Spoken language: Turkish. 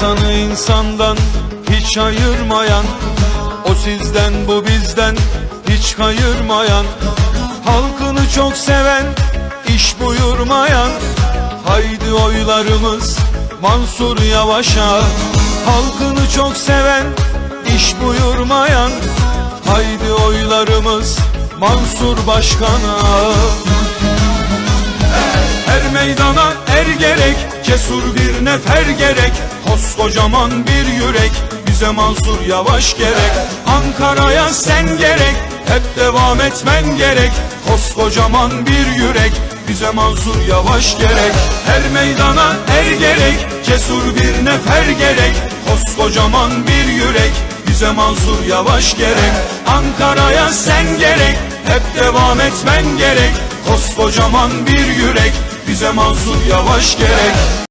Halkını insandan hiç ayırmayan O sizden bu bizden hiç kayırmayan Halkını çok seven iş buyurmayan Haydi oylarımız Mansur Yavaş'a. Halkını çok seven iş buyurmayan Haydi oylarımız Mansur Başkan'a. Her meydana er gerek Cesur bir nefer gerek. Koskocaman bir yürek Bize Mansur Yavaş gerek. Ankara'ya sen gerek Hep devam etmen gerek. Koskocaman bir yürek Bize Mansur Yavaş gerek. Her meydana er gerek Cesur bir nefer gerek. Koskocaman bir yürek Bize Mansur Yavaş gerek. Ankara'ya sen gerek Hep devam etmen gerek. Koskocaman bir yürek Bize Mansur Yavaş gerek